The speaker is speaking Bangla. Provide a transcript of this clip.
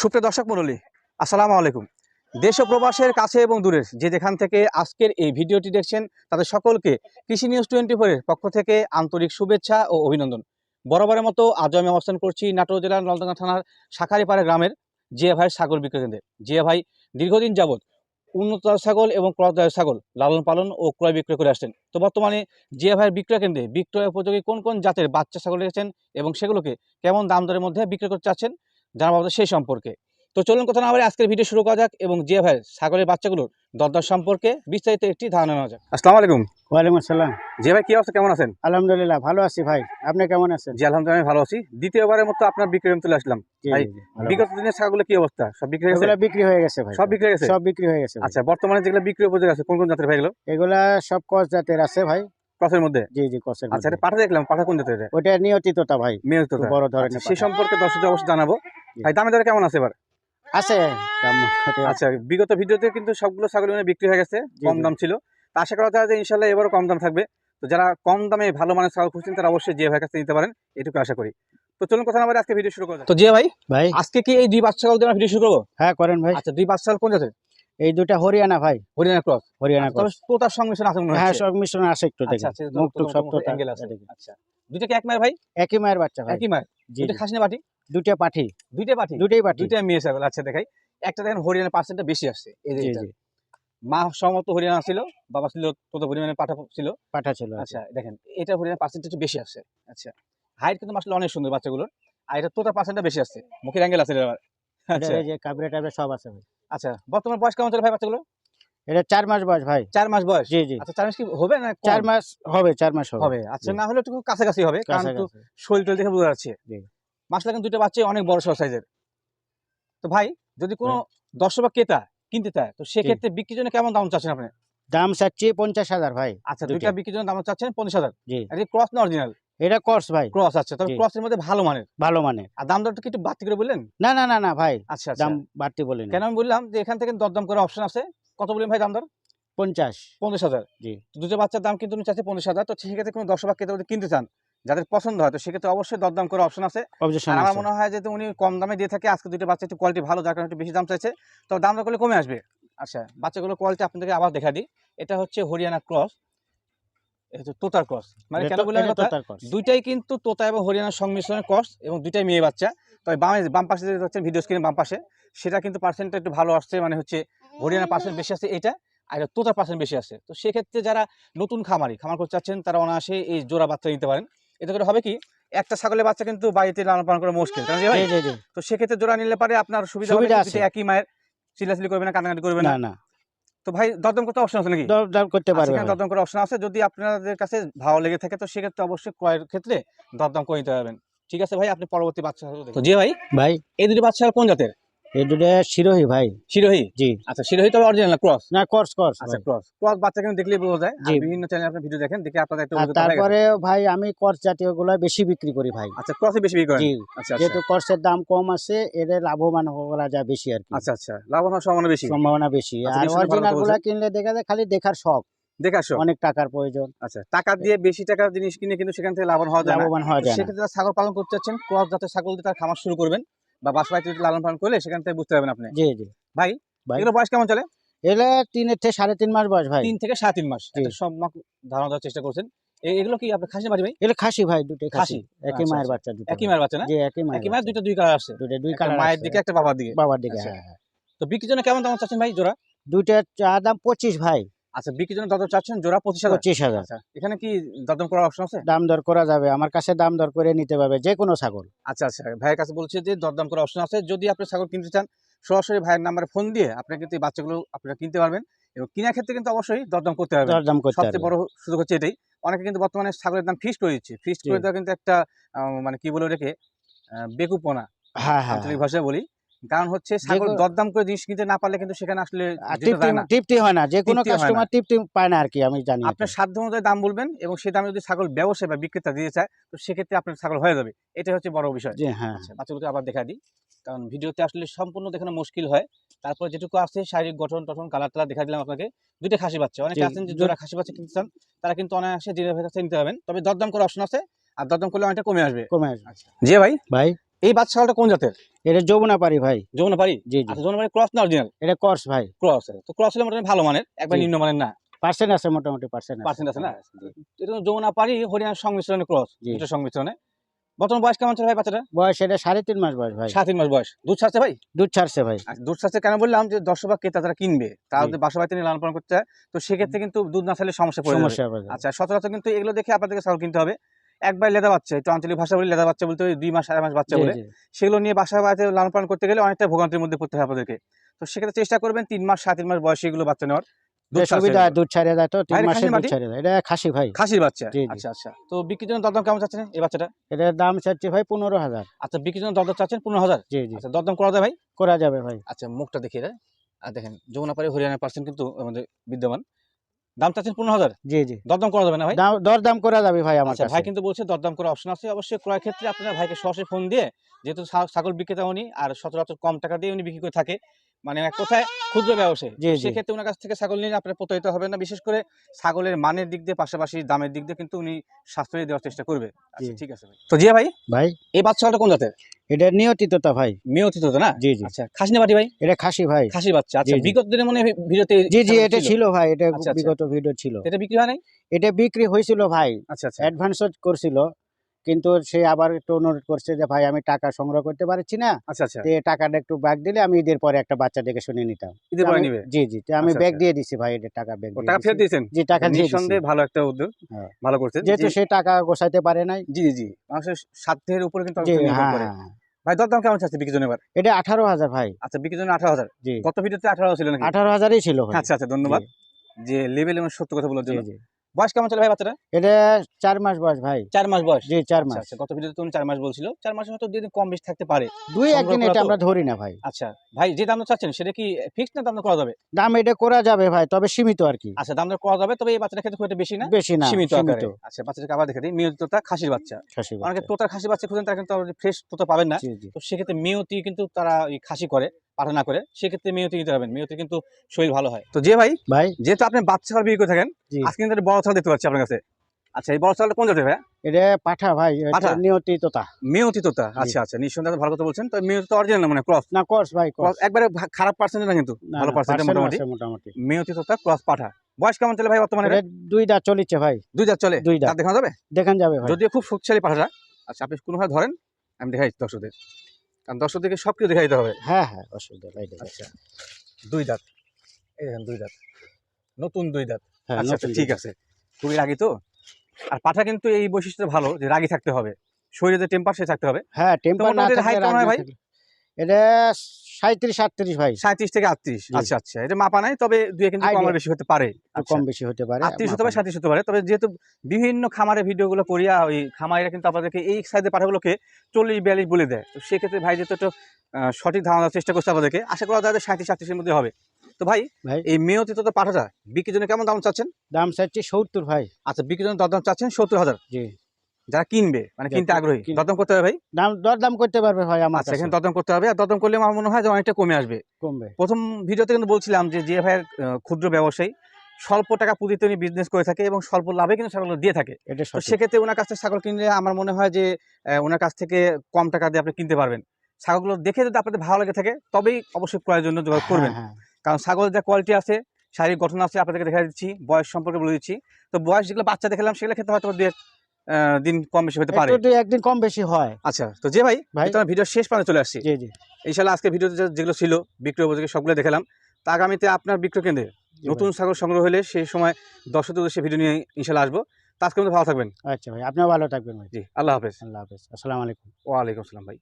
সুপ্রিয় দর্শক মণ্ডলী, আসসালামু আলাইকুম। দেশ ও প্রবাসের কাছে এবং দূরের যে যেখান থেকে আজকের এই ভিডিওটি দেখছেন, তাদের সকলকে কৃষি নিউজ টোয়েন্টি ফোরের পক্ষ থেকে আন্তরিক শুভেচ্ছা ও অভিনন্দন। বরাবরের মতো আজ আমি অবস্থান করছি নাটোর জেলার নলডাঙ্গা থানার শাখারিপাড়া গ্রামের জিয়া ভাইয়ের ছাগল বিক্রয় কেন্দ্রে। জিয়া ভাই দীর্ঘদিন যাবৎ উন্নত ছাগল এবং ক্রস ছাগল লালন পালন ও ক্রয় বিক্রয় করে আসছেন। তো বর্তমানে জিয়া ভাইয়ের বিক্রয় কেন্দ্রে বিক্রয় উপযোগী কোন কোন জাতের বাচ্চা ছাগল রেখেছেন এবং সেগুলোকে কেমন দাম দরের মধ্যে বিক্রয় করতে চাচ্ছেন জানাব সেই সম্পর্কে। তো চলুন কথা না বলে আজকের ভিডিও শুরু করা যাক এবং জিয়া ভাইয়ের ছাগলের বাচ্চাগুলোর দরদার সম্পর্কে বিস্তারিত একটি ধারণা নেওয়া যাক। আসসালামু আলাইকুম। ওয়ালাইকুম আসসালাম। জিয়া ভাই কি অবস্থা? কেমন আছেন? আলহামদুলিল্লাহ ভালো আছি ভাই। আপনি কেমন আছেন? জি আলহামদুলিল্লাহ ভালো আছি। দ্বিতীয়বারের মতো আপনার বিক্রয় কেন্দ্রে চলে আসলাম। ভাই, জি, জি, বিগত দিনের ছাগলের কি অবস্থা? সব বিক্রি হয়ে গেছে? বিক্রি হয়ে গেছে ভাই। সব বিক্রি হয়ে গেছে? সব বিক্রি হয়ে গেছে আচ্ছা বর্তমানে যেগুলো বিক্রি উপযোগী আছে কোন কোন জাতের ভাই এগুলো? এগুলা সব কস জাতের আছে ভাই। ক্রসের মধ্যে? জি জি কসের আচ্ছা পাঠা দেখলাম পাঠা কোন জাতের ওটা নিয়তিতটা ভাই। মেয়ে তো বড় ধরনের সেই সম্পর্কে দর্শকদের অবশ্যই জানাব। জি। ভাই দামে দরে কেমন আছে এবার? আছে। আচ্ছা বিগত ভিডিওতে কিন্তু সবগুলো ছাগল মানে বিক্রি হয়ে গেছে কম দাম ছিল। তা আশা করা যায় যে ইনশাল্লাহ এবারও কম দাম থাকবে। তো যারা কম দামে ভালো মানের ছাগল খুঁজছেন তারা অবশ্যই জিয়া ভাই কাছে নিতে পারেন এটুকু আশা করি। তো চলুন কথা না বলে আজকে ভিডিও শুরু করা তো জিয়া ভাই ভাই। আজকে কি এই দুই বাচ্চা ছাগল দিয়ে ভিডিও শুরু করব? হ্যাঁ করেন ভাই। আচ্ছা দুই বাচ্চা ছাগল কোন জাতের? এই দুটা হরিয়ানা ভাই। হরিয়ানা ক্রস। হরিয়ানা তবে ক্রস। তোতার সংমিশ্রণ আছে মনে হ্যাঁ সব আছে একটু আচ্ছা দেখেন। আচ্ছা মুখ টুক সব তোতা অ্যাঙ্গেল আছে। আচ্ছা দুইটা কি এক মায়ের ভাই? একই মায়ের বাচ্চা ভাই। একই মায়ের। দুইটা জি। না বাটি? দুটা পাঠি। দুইটা পাঠি? দুটাই পাঠি। দুইটা মেয়ে ছাগল। আচ্ছা দেখাই। একটা দেখেন হরিয়ানা পার্সেন্টটা বেশি আসছে এই যে। মা সমত হরিয়ানা ছিল বাবা ছিল তত পরিমাণে পাঠা ছিল। পাঠা ছিল আচ্ছা। দেখেন এটা হরিয়ানা পার্সেন্ট একটু বেশি আসছে। আচ্ছা হাইট কিন্তু আসলে অনেক সুন্দর বাচ্চাগুলোর। আর এটা তোতার পার্সেন্টটা বেশি আসছে। মুখের অ্যাঙ্গেল আছে এবার আচ্ছা। এই যে কাবরে টাবরে সব আছে আচ্ছা বর্তমান বয়স কেমন চলে ভাই বাচ্চাগুলো এটা চার মাস বয়স ভাই। চার মাস বয়স? জি জি। আচ্ছা চার মাস কি হবে না চার মাস হবে চার মাস হবে। আচ্ছা না হলে একটু কাছাকাছি হবে কারণ। শরীর টল দেখে বোঝা যাচ্ছে। জি। মাসলা কিন্তু দুটো বাচ্চা অনেক বড় সাইজের। তো ভাই যদি কোনো দর্শক বা ক্রেতা কিনতে চায় তো সেক্ষেত্রে বিক্রির জন্য কেমন দাম চাচ্ছেন আপনি? দাম চাচ্ছি পঞ্চাশ হাজার ভাই আচ্ছা দুইটা। বিক্রির জন্য দাম চাচ্ছেন পঞ্চাশ হাজার। ক্রস না অরিজিনাল এটা কোর্স ভাই। ক্রস আছে তবে। ক্রসের মধ্যে ভালো মানের। ভালো মানে আর দাম দরটা কি একটু বাড়তি করে বললেন? না না না না ভাই আচ্ছা আচ্ছা। দাম বাড়তি বলি না। কেন আমি বললাম যে এখান থেকে দরদাম করার অপশন আছে। কত বললেন ভাই দাম দর? পঞ্চাশ। পঞ্চাশ হাজার। জি। দুটো বাচ্চার দাম কিন্তু চাচ্ছে পঞ্চাশ হাজার। তো সেক্ষেত্রে কোনো দশ বা কিনতে চান যাদের পছন্দ হয় তো সেক্ষেত্রে অবশ্যই দরদাম করার অপশন আছে। আর আমার মনে হয় যে উনি কম দামে দিয়ে থাকে আজকে দুটো বাচ্চা একটু কোয়ালিটি ভালো যার কারণে একটু বেশি দাম চাইছে। তো দাম দর করলে কমে আসবে। আচ্ছা বাচ্চাগুলো কোয়ালিটি আপনাদেরকে আবার দেখা দিই। এটা হচ্ছে হরিয়ানা ক্রস তোতার ক্রস মানে কেন বললাম কথা দুইটাই কিন্তু তোতা এবং হরিয়ানার সংমিশ্রণের ক্রস এবং দুইটাই মেয়ে বাচ্চা। তবে বামে বাম পাশে যেটা হচ্ছে ভিডিও স্ক্রিনে বাম পাশে সেটা কিন্তু পার্সেন্টটা একটু ভালো আসছে মানে হচ্ছে হরিয়ানা পার্সেন্ট বেশি আছে এটা আর তোতার পার্সেন্ট বেশি আছে। তো সেক্ষেত্রে যারা নতুন খামারি খামার করতে চাচ্ছেন তারা অনায়াসে এই জোড়া বাচ্চা নিতে পারেন। এতে করে হবে কি একটা ছাগলের বাচ্চা কিন্তু বাড়িতে লালন পালন করা মুশকিল তো সেক্ষেত্রে জোড়া নিলে পারে আপনার সুবিধা হবে একই মায়ের চিল্লাচিলি করবে না কান্নাকাটি করবে না? না তো ভাই দরদম করতে অপশন আছে নাকি? দর দর করতে পারবে এখানে ভাই। দরদাম করার অপশন আছে? যদি আপনাদের কাছে ভালো লেগে থাকে তো সেক্ষেত্রে অবশ্যই ক্রয়ের ক্ষেত্রে দরদাম করে নিতে পারবেন। ঠিক আছে ভাই আপনি পরবর্তী বাচ্চা তো জি ভাই ভাই। এই দুটি বাচ্চা কোন জাতের? এই শিরোহী ভাই। শিরোহী? জি। আচ্ছা শিরোহী তবে অরিজিনাল ক্রস না কোর্স কোর্স আচ্ছা ক্রস ক্রস বাচ্চা কিন্তু দেখলেই বোঝা যায়। বিভিন্ন চ্যানেলে আপনি ভিডিও দেখেন দেখে আপনাদের একটু আর অভিজ্ঞতা গেছে। তারপরে ভাই আমি কোর্স জাতীয়গুলো বেশি বিক্রি করি ভাই। আচ্ছা ক্রসে বেশি বিক্রি করেন? জি। আচ্ছা আচ্ছা। যেহেতু কোর্সের দাম কম আছে এদের লাভবান করা যায় বেশি আর কি। আচ্ছা আচ্ছা। লাভবান সম্ভাবনা বেশি? সম্ভাবনা বেশি। আর অরিজিনালগুলা কিনলে দেখা যায় খালি দেখার শখ। দেখে আসো অনেক টাকার প্রয়োজন। আচ্ছা টাকা দিয়ে বেশি টাকার জিনিস কিনে কিন্তু সেখান থেকে লাভবান হওয়া যায় লাভবান হওয়া যায় সেক্ষেত্রে ছাগল পালন করতে চাচ্ছেন ক্রস জাতের ছাগল দিয়ে তার খামার শুরু করবেন। বা বাসা বাড়িতে লালন পালন করলে সেখান থেকে বুঝতে পারবেন আপনি। জি জি। ভাই ভাই। এগুলো বয়স কেমন চলে? তিনের থেকে সাড়ে তিন মাস বয়স ভাই। তিন থেকে সাড়ে তিন মাস। ধারণা দেওয়ার চেষ্টা করছেন। এগুলো কি আপনার খাসি ভাই? এলে খাসি ভাই দুটো খাসি? একই আচ্ছা, মায়ের আচ্ছা। বাচ্চা দুটো। একই মায়ের বাচ্চা না? জি একই মায়ের একই মায়ের দুটো দুই কালার আসছে দুটো দুই কালার মায়ের দিকে একটা বাবার দিকে। বাবার দিকে হ্যাঁ। তো বিক্রির জন্য কেমন দাম চাচ্ছেন ভাই জোড়া? দুইটা চা দাম পঁচিশ ভাই। আচ্ছা বিক্রির জন্য চাচ্ছেন জোড়া পঁচিশ হাজার। পঁচিশ হাজার। আচ্ছা এখানে কি দরদম করার অপশন আছে? দাম দর করা যাবে আমার কাছে দাম দর করে নিতে পারবে যে কোনো ছাগল। আচ্ছা আচ্ছা ভাইয়ের কাছে বলছে যে দরদাম করার অপশন আছে। যদি আপনি ছাগল কিনতে চান সরাসরি ভাইয়ের নাম্বারে ফোন দিয়ে আপনি কিন্তু এই বাচ্চাগুলো আপনারা কিনতে পারবেন এবং কেনার ক্ষেত্রে কিন্তু অবশ্যই দরদাম করতে হবে দরদাম করতে সবচেয়ে বড় সুযোগ হচ্ছে এটাই। অনেকে কিন্তু বর্তমানে ছাগলের দাম ফিক্সড করে দিচ্ছে। ফিক্সড করে দেওয়া কিন্তু একটা মানে কি বলে আহ, বেকুপনা হ্যাঁ হ্যাঁ। ভাষায় বলি। কারণ হচ্ছে ছাগল দরদাম করে জিনিস কিনতে না পারলে কিন্তু সেখানে আসলে তৃপ্তি হয় না যে কোনো। কাস্টমার তৃপ্তি পায় না আর কি আমি জানি আপনার সাধ্য অনুযায়ী দাম বলবেন এবং সেই দামে যদি ছাগল ব্যবসায়ী বা বিক্রেতা দিতে চায় তো সেক্ষেত্রে আপনার ছাগল হয়ে যাবে। এটা হচ্ছে বড় বিষয়। জি হ্যাঁ। আচ্ছা বাচ্চাগুলোকে আবার দেখা দিই। কারণ ভিডিওতে আসলে সম্পূর্ণ দেখানো মুশকিল হয়। তারপর যেটুকু আছে শারীরিক গঠন টঠন কালার টালার দেখা দিলাম আপনাকে। দুইটা খাসি বাচ্চা অনেকে আছেন যে জোড়া খাসি বাচ্চা কিনতে চান তারা কিন্তু অনায়াসে জিরা কাছে নিতে পারবেন। তবে দরদাম করার অপশন আছে আর দরদাম করলে অনেকটা কমে আসবে। কমে আসবে। জি ভাই। ভাই? এই বাচ্চা ছাগলটা কোন জাতের? এটা যমুনা পারি ভাই। যমুনাপাড়ি জি জি। আচ্ছা যমুনাপাড়ি ক্রস না অরিজিনাল? এটা করস ভাই। ক্রস তো ক্রস হলে মোটামুটি ভালো মানের? একবার নিম্ন মানের না? পার্সেন্ট আছে মোটামুটি পার্সেন্ট Percent আছে না? এটা তো যমুনাপাড়ি হরিয়ানার সংমিশ্রণে ক্রস। দুটো সংমিশ্রণে। বর্তমান বয়স কেমন ভাই বাচ্চাটা বয়স এটা সাড়ে তিন মাস বয়স ভাই। সাত তিন মাস বয়স। দুধ ছাড়ছে ভাই? দুধ ছাড়ছে ভাই। দুধ ছাড়ছে কেন বললাম যে দর্শক বা ক্রেতা তারা কিনবে। যদি বাসা বাড়িতে নিয়ে লালন পালন করতে চায় তো সেক্ষেত্রে কিন্তু দুধ না ছাড়লে সমস্যা পড়ে সমস্যা আচ্ছা সচরাচর কিন্তু এগুলো দেখে আপনাদেরকে ছাগল কিনতে হবে। একবার লেদা বাচ্চা একটু আঞ্চলিক ভাষা বলে লেদা বাচ্চা বলতে দুই মাস আড়াই মাস বাচ্চা বলে। সেগুলো নিয়ে বাসা বাড়িতে লালন পালন করতে গেলে অনেকটা ভোগান্তির মধ্যে পড়তে হবে আপনাদেরকে। তো সেক্ষেত্রে চেষ্টা করবেন তিন মাস সাত মাস বয়সে এগুলো বাচ্চা নেওয়ার। দুধ এটা ছাড়ছে সুবিধা দুধ ছাড়িয়ে দেয় তো তিন ভাই, মাসে খাসির দুধ ছাড়িয়ে দেয়। এটা খাসি ভাই। খাসির বাচ্চা। আচ্ছা আচ্ছা। তো বিক্রির জন্য দরদাম কেমন চাচ্ছেন এই বাচ্চাটা? এটার দাম চাচ্ছি ভাই পনেরো হাজার। আচ্ছা বিক্রির জন্য দরদাম চাচ্ছেন পনেরো হাজার? জি জি। আচ্ছা দরদাম করা যায় ভাই? করা যাবে ভাই। আচ্ছা মুখটা দেখিয়ে আর দেখেন যমুনাপাড়ি হরিয়ানার পার্সেন্ট কিন্তু আমাদের বিদ্যমান। দাম চাচ্ছেন পনেরো হাজার? জি জি। দরদাম করা যাবে না ভাই? দাম- দরদাম করা যাবে ভাই আমার আচ্ছা ভাই কিন্তু বলছে দরদাম করা অপশন আছে। অবশ্যই ক্রয় ক্ষেত্রে আপনার ভাইকে সরাসরি ফোন দিয়ে যেহেতু ছাগল বিক্রেতা উনি আর সচরাচর কম টাকা দিয়ে উনি বিক্রি করে থাকে মানে এক কথায় ক্ষুদ্র ব্যবসায়ী। সেক্ষেত্রে ওনার কাছ থেকে ছাগল নিলে আপনার প্রতারিত হবে না। বিশেষ করে ছাগলের মানের দিক দিয়ে পাশাপাশি দামের দিক দিয়ে কিন্তু উনি সাশ্রয়ী দেওয়ার চেষ্টা করবে। আচ্ছা ঠিক আছে তো জিয়া ভাই ভাই। এই বাচ্চাটা কোন জাতের? এটা নিয়তিততা ভাই। মেয়তি তো না? জি জি। আচ্ছা খাসিনা বাটি ভাই? এটা খাসি ভাই। খাসির বাচ্চা। আচ্ছা। বিগত দিনে মনে হয় ভিডিওতে জি জি এটা ছিল। ভাই এটা আচ্ছা, আচ্ছা। বিগত ভিডিও ছিল। এটা বিক্রি হয় নাই? এটা বিক্রি হয়েছিল ভাই। আচ্ছা আচ্ছা। অ্যাডভান্স করছিল। কিন্তু সে আবার একটু অনুরোধ করছে যে ভাই আমি টাকা সংগ্রহ করতে পারছি না। আচ্ছা আচ্ছা। টাকাটা একটু ব্যাগ দিলে আমি ঈদের পরে একটা বাচ্চা দেখে শুনে নিতাম। ঈদের পরে নিবে? জি জি আমি আচ্ছা, ব্যাগ। দিয়ে দিছি ভাই এটা টাকা ব্যাগ টাকা ফেরত দিয়েছেন? জি টাকা দিয়ে নিঃসন্দেহে ভালো একটা উদ্যোগ। হ্যাঁ। ভালো করছেন। যেহেতু সে টাকা গোছাইতে পারে নাই। জি জি মানুষের সাধ্যের উপরে কিন্তু জি অনেকটা নির্ভর করে। ভাই দরদাম কেমন চাচ্ছে বিক্রির জন্য এবার এটা আঠারো হাজার ভাই। আচ্ছা বিক্রির জন্য আঠারো হাজার? জি। গত ভিডিওতে আঠারো ছিল নাকি? আঠারো হাজারই ছিল আচ্ছা আচ্ছা ধন্যবাদ। যে লেভেল এবং সত্য কথা বলার জি জন্য। জি। বয়স কেমন চলে ভাই বাচ্চাটা এটা চার মাস বয়স ভাই। চার মাস বয়স? জি চার আচ্ছা মাস। আচ্ছা গত ভিডিওতে তুমি চার মাস বলছিল। চার মাসের হয়তো দুই দিন কম বেশি থাকতে পারে। দুই একদিন এটা আমরা ধরি না ভাই। আচ্ছা ভাই যে দামটা চাচ্ছেন সেটা কি ফিক্সড না দাম করা যাবে? দাম এটা করা যাবে ভাই তবে সীমিত আর কি। আচ্ছা দামটা করা যাবে তবে এই বাচ্চাটা ক্ষেত্রে খুব একটা বেশি না? বেশি না সীমিত আকারে। আচ্ছা বাচ্চাটাকে আবার দেখে দিই। মিয়তিতা খাসির বাচ্চা। অনেকে। তোতার খাসি বাচ্চা খুঁজেন তারা কিন্তু ফ্রেশ তোতা পাবেন না। তো সেক্ষেত্রে মেয়তি কিন্তু তারা ওই খাসি করে। পাঠা না করে সেক্ষেত্রে মেয়তি নিতে পারবেন মেয়তি কিন্তু শরীর ভালো হয়। তো যে ভাই ভাই। যেহেতু আপনি বাচ্চা ছাগল বিক্রি করে থাকেন আজকে কিন্তু বড় ছাগল দেখতে পাচ্ছি আপনার কাছে। আচ্ছা এই বড় ছাগলটা কোন জাতের ভাই? এটা পাঠা ভাই এটা পাঠা? নিয়তি তোতা মেয়তি তোতা আচ্ছা আচ্ছা নিঃসন্দেহে ভালো কথা বলছেন। তো মেয়তি তো অরিজিনাল না মানে ক্রস না কস ভাই কস একবারে খারাপ পার্সেন্ট না কিন্তু? ভালো পার্সেন্ট মোটামুটি? মোটামুটি। মেয়তি তোতা ক্রস পাঠা। বয়স কেমন চলে ভাই বর্তমানে এটা দুই দাঁত চলিচ্ছে ভাই। দুই দাঁত চলে? দুই দাঁত। দেখানো যাবে? দেখান যাবে ভাই। যদিও খুব শক্তিশালী পাঠাটা। আচ্ছা আপনি কোনোভাবে ধরেন? আমি দেখাই দর্শকদের। কারণ দর্শকদেরকে সব কিছু দেখাইতে হবে। হ্যাঁ হ্যাঁ অসুবিধা নাই। আচ্ছা দুই দাঁত। এই দেখেন দুই দাঁত। নতুন দুই দাঁত। হ্যাঁ আচ্ছা আচ্ছা, ঠিক আছে। খুবই রাগি তো? আর পাঠা কিন্তু এই বৈশিষ্ট্য ভালো যে রাগি থাকতে হবে। শরীরে টেম্পার সে থাকতে হবে। হ্যাঁ টেম্পার না ভাই? এটা সাঁত্রিশ আটত্রিশ ভাই। সাঁত্রিশ থেকে আটত্রিশ। জি। আচ্ছা আচ্ছা। এটা মাপা নাই তবে দুই কিন্তু কম বেশি হতে পারে। কম বেশি হতে পারে আটত্রিশ হতে পারে মাপা- সাঁত্রিশ হতে পারে। তবে যেহেতু বিভিন্ন খামারে ভিডিওগুলো করিয়া ওই খামারিরা কিন্তু আপনাদেরকে এই সাইজের পাঠাগুলোকে চল্লিশ বিয়াল্লিশ বলে দেয়। তো সেক্ষেত্রে ভাই যেহেতু একটু সঠিক ধারণার চেষ্টা করছে আপনাদেরকে আশা করা যায় সাঁত্রিশ আটত্রিশের মধ্যে হবে। তো ভাই ভাই। এই মেয়তি তো পাঠাটা বিক্রির জন্য কেমন দাম চাচ্ছেন? দাম চাচ্ছি সত্তর ভাই। আচ্ছা বিক্রির জন্য দরদাম চাচ্ছেন সত্তর হাজার। জি। যারা কিনবে মানে কিনতে আগ্রহী দরদাম করতে হবে ভাই? দাম দরদাম করতে পারবে ভাই আমার আচ্ছা এখানে দরদাম করতে হবে আর দরদাম করলে আমার মনে হয় যে অনেকটা কমে আসবে। কমবে। প্রথম ভিডিওতে কিন্তু বলছিলাম যে যে ভাইয়ের ক্ষুদ্র ব্যবসায়ী স্বল্প টাকা পুঁজিতে উনি বিজনেস করে থাকে এবং স্বল্প লাভে কিন্তু ছাগল দিয়ে থাকে। এটা তো সেক্ষেত্রে ওনার কাছ থেকে ছাগল কিনলে আমার মনে হয় যে ওনার কাছ থেকে কম টাকা দিয়ে আপনি কিনতে পারবেন। ছাগলগুলো দেখে যদি আপনাদের ভালো লেগে থাকে তবেই অবশ্যই ক্রয়ের জন্য যোগাযোগ করবেন। হ্যাঁ, হ্যাঁ। কারণ ছাগলের যা কোয়ালিটি আছে শারীরিক গঠন আছে আপনাদেরকে দেখা দিচ্ছি বয়স সম্পর্কে বলে দিচ্ছি। তো বয়স যেগুলো বাচ্চা দেখলাম সেগুলো ক্ষেত্রে হয়তো দু এক দিন কম বেশি হতে পারে। একদিন কম বেশি হয়। আচ্ছা তো যে ভাই ভাই? তোমার ভিডিও শেষ পর্যন্ত চলে আসছি। জি জি। ইনশাল্লাহ আজকে ভিডিও যেগুলো ছিল বিক্রয় উপযোগী সবগুলো দেখালাম। তা আগামীতে আপনার বিক্রয় কেন্দ্রে নতুন ছাগল সংগ্রহ হলে সেই সময় দর্শকদের উদ্দেশ্যে ভিডিও নিয়ে ইনশাল্লাহ আসব। তা আজকে ভালো থাকবেন। আচ্ছা ভাই আপনিও ভালো থাকবেন ভাই। জি আল্লাহ হাফেজ। আল্লাহ হাফেজ। আসসালামু আলাইকুম। ওয়ালাইকুম আসসালাম ভাই।